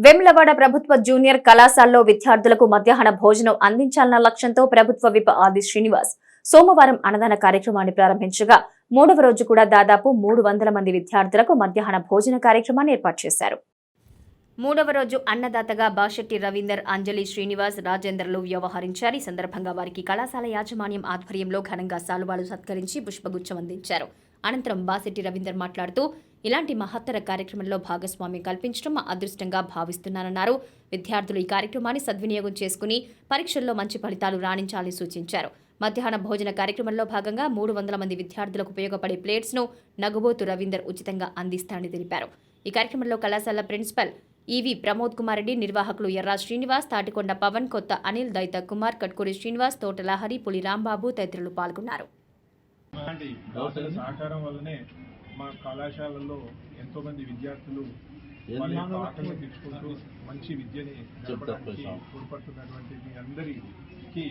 వెమ్లవాడ ప్రభుత్వ జూనియర్ కళాశాలలో విద్యార్థులకు మధ్యాహ్న భోజనం అందించాలన్న లక్ష్యంతో ప్రభుత్వ విప్ ఆది శ్రీనివాస్ సోమవారం అన్నదాన కార్యక్రమాన్ని ప్రారంభించగా మూడవ రోజు కూడా దాదాపు మూడు వందల మంది విద్యార్థులకు మధ్యాహ్న భోజన కార్యక్రమాన్ని ఏర్పాటు చేశారు. మూడవ రోజు అన్నదాతగా బాషెట్టి రవీందర్ అంజలి శ్రీనివాస్ రాజేందర్లు వ్యవహరించారు. ఈ సందర్భంగా వారికి కళాశాల యాజమాన్యం ఆధ్వర్యంలో ఘనంగా సాలువాలు సత్కరించి పుష్పగుచ్చం అందించారు. అనంతరం బాసెట్టి రవీందర్ మాట్లాడుతూ ఇలాంటి మహత్తర కార్యక్రమంలో భాగస్వామ్యం కల్పించడం మా అదృష్టంగా భావిస్తున్నానన్నారు. విద్యార్థులు ఈ కార్యక్రమాన్ని సద్వినియోగం చేసుకుని పరీక్షల్లో మంచి ఫలితాలు రాణించాలని సూచించారు. మధ్యాహ్న భోజన కార్యక్రమంలో భాగంగా మూడు వందల మంది విద్యార్థులకు ఉపయోగపడే ప్లేట్స్ను రవీందర్ ఉచితంగా అందిస్తారని తెలిపారు. ఈ కార్యక్రమంలో కళాశాల ప్రిన్సిపల్ ఈవి ప్రమోద్ కుమార్ రెడ్డి నిర్వాహకులు ఎర్రా శ్రీనివాస్ తాటికొండ పవన్ కొత్త అనిల్ దైత కుమార్ కట్కూరి శ్రీనివాస్ తోటలహరి పులి రాంబాబు తదితరులు పాల్గొన్నారు. సహకారం వల్లనే మా కళాశాలలో ఎంతో మంది విద్యార్థులు వాళ్ళ యొక్క మంచి విద్యని గడపడానికి తోడ్పడుతున్నటువంటి మీ అందరికీ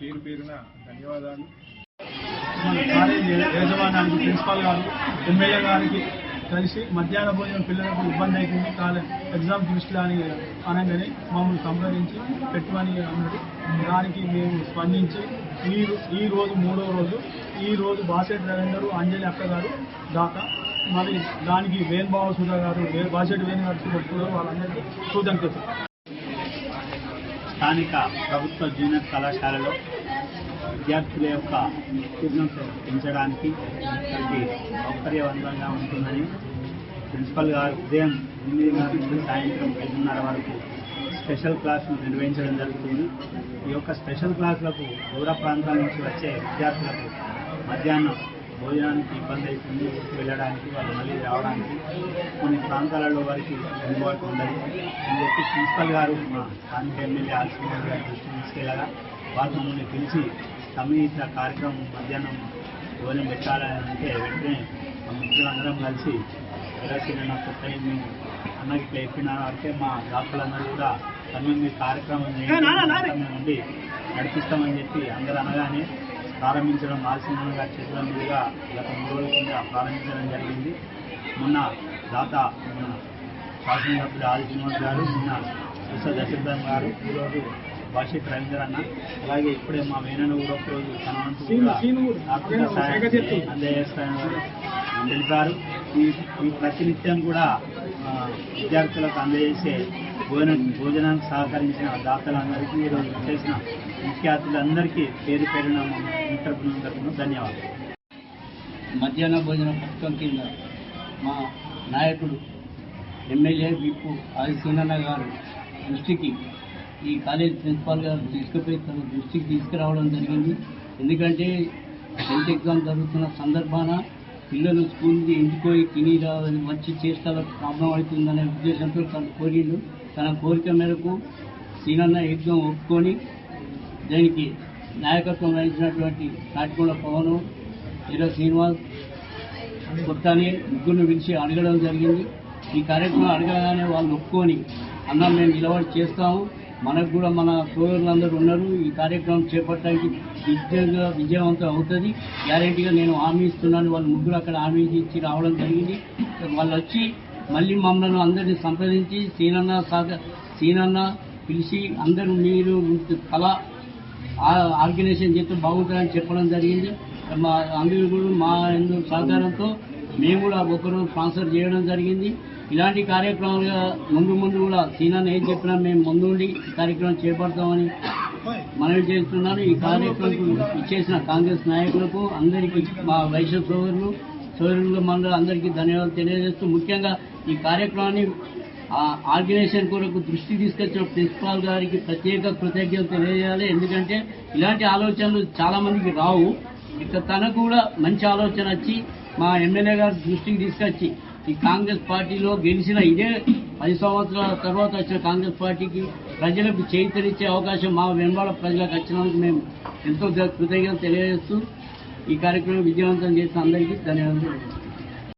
పేరు పేరున ధన్యవాదాలు. మన కాలేజీ యాజమాన్యానికి ప్రిన్సిపాల్ గారు ఎమ్మెల్యే గారికి కలిసి మధ్యాహ్న భోజనం పిల్లలకు ఇబ్బంది అవుతుంది కాలే ఎగ్జామ్ దృష్టిలో అని అనగానే మమ్మల్ని సంప్రదించి పెట్టమని అన్నారు దానికి మేము స్పందించి ఈ ఈ రోజు మూడో రోజు ఈ రోజు బాసెట్ రవీందర్ అంజలి అక్క గారు దాకా మరి దానికి వేణుబాబు సుధా గారు వే- బాసెట్ వేణు గారు పెట్టుకున్నారు వాళ్ళందరికీ కృతజ్ఞతలు స్థానిక ప్రభుత్వ జూనియర్ కళాశాలలో విద్యార్థుల యొక్క ఉత్తీర్ణం పెంచడానికి వారికి సౌకర్యవంతంగా ఉంటుందని ప్రిన్సిపల్ గారు ఉదయం ఎనిమిదిన్నర నుండి సాయంత్రం ఐదున్నర వరకు స్పెషల్ క్లాసులు నిర్వహించడం జరుగుతుంది. ఈ యొక్క స్పెషల్ క్లాసులకు దూర ప్రాంతాల నుంచి వచ్చే విద్యార్థులకు మధ్యాహ్నం భోజనానికి ఇబ్బంది అవుతుంది వెళ్ళడానికి వాళ్ళు మళ్ళీ రావడానికి కొన్ని ప్రాంతాలలో వారికి అందుబాటు ఉండదు. అని చెప్పి ప్రిన్సిపల్ గారు మా స్థానిక ఎమ్మెల్యే ఆల్సీఆర్ గారి దృష్టికి తీసుకెళ్ళగా వారు మమ్మల్ని పిలిచి సంబంధించిన కార్యక్రమం మధ్యాహ్నం భోజనం పెట్టాలని అంటే వెంటనే మా మిత్రులందరం కలిసి ఎలాసిన కొత్త మేము అన్నకి ఇట్లా చెప్పిన అంటే మా డాక్టర్లందరూ కూడా సమయం కార్యక్రమం చేయండి, నుండి నడిపిస్తామని చెప్పి అందరూ అనగానే ప్రారంభించడం ఆలస్యం గారి చేతుల మీదుగా గత మూడు రోజుల కింద ప్రారంభించడం జరిగింది. మొన్న దాత మన శాసనసభ్యులు ఆది శ్రీనివాస్ గారు నిన్న విశ్వ దశరథన్ గారు ఈరోజు భాషిత్ రవీంద్ర అన్న అలాగే ఇప్పుడే మా వేణను కూడా ఒక రోజు తన ఆర్థిక సహాయం అందజేస్తానని తెలిపారు. ఈ ఈ ప్రతినిత్యం కూడా విద్యార్థులకు అందజేసే భోజన భోజనానికి సహకరించిన దాతలందరికీ ఈరోజు చేసిన ముఖ్య అతిథులందరికీ పేరు పేరున బృందం తరపున ధన్యవాదాలు. మధ్యాహ్న భోజన పథకం కింద మా నాయకుడు ఎమ్మెల్యే విప్పు ఆది సీనన్న గారు దృష్టికి ఈ కాలేజ్ ప్రిన్సిపాల్ గారు తీసుకుపోయి తన దృష్టికి తీసుకురావడం జరిగింది. ఎందుకంటే టెన్త్ ఎగ్జామ్ జరుగుతున్న సందర్భాన పిల్లలు స్కూల్ నుంచి ఇంటికి తిని రావాలని వచ్చి చేస్తాలకు ప్రాబ్లం అవుతుందనే ఉద్దేశంతో తను కోరిండు. తన కోరిక మేరకు సీనన్న ఎగ్జామ్ ఒప్పుకొని దానికి నాయకత్వం వహించినటువంటి నాటికొండ పవన్ ఈరోజు శ్రీనివాస్ కొత్తని ముగ్గురిని పిలిచి అడగడం జరిగింది. ఈ కార్యక్రమం అడగగానే వాళ్ళు ఒప్పుకొని అన్న మేము నిలబడి చేస్తాము. మనకు కూడా మన సోదరులందరూ ఉన్నారు. ఈ కార్యక్రమం చేపట్టడానికి విజయంగా విజయవంతం అవుతుంది. గ్యారెంటీగా నేను హామీ ఇస్తున్నాను. వాళ్ళు ముగ్గురు అక్కడ హామీ ఇచ్చి రావడం జరిగింది. వాళ్ళు వచ్చి మళ్ళీ మమ్మల్ని అందరినీ సంప్రదించి సీనన్న సాగ సీనన్న పిలిచి అందరూ మీరు కళ ఆర్గనైజేషన్ చేస్తే బాగుంటుందని చెప్పడం జరిగింది. మా అందరూ కూడా మా ఎందు సహకారంతో మేము కూడా ఒకరు స్పాన్సర్ చేయడం జరిగింది. ఇలాంటి కార్యక్రమాలుగా ముందు ముందు కూడా సీనాన్ని ఏం చెప్పినా మేము ముందుండి ఈ కార్యక్రమం చేపడతామని మనవి చేస్తున్నాను. ఈ కార్యక్రమం ఇచ్చేసిన కాంగ్రెస్ నాయకులకు అందరికీ మా వైశ్య సోదరులు సోదరులు మండలి అందరికీ ధన్యవాదాలు తెలియజేస్తూ ముఖ్యంగా ఈ కార్యక్రమాన్ని ఆ ఆర్గనైజేషన్ కొరకు దృష్టి తీసుకొచ్చిన ప్రిన్సిపాల్ గారికి ప్రత్యేక కృతజ్ఞతలు తెలియజేయాలి. ఎందుకంటే ఇలాంటి ఆలోచనలు చాలా మందికి రావు. ఇక తనకు కూడా మంచి ఆలోచన వచ్చి మా ఎమ్మెల్యే గారి దృష్టికి తీసుకొచ్చి ఈ కాంగ్రెస్ పార్టీలో గెలిచిన ఇదే పది సంవత్సరాల తర్వాత వచ్చిన కాంగ్రెస్ పార్టీకి ప్రజలకు చైతన్యచ్చే అవకాశం మా వెంబడ ప్రజలకు వచ్చినందుకు మేము ఎంతో కృతజ్ఞత తెలియజేస్తూ ఈ కార్యక్రమం విజయవంతం చేసిన అందరికీ ధన్యవాదాలు.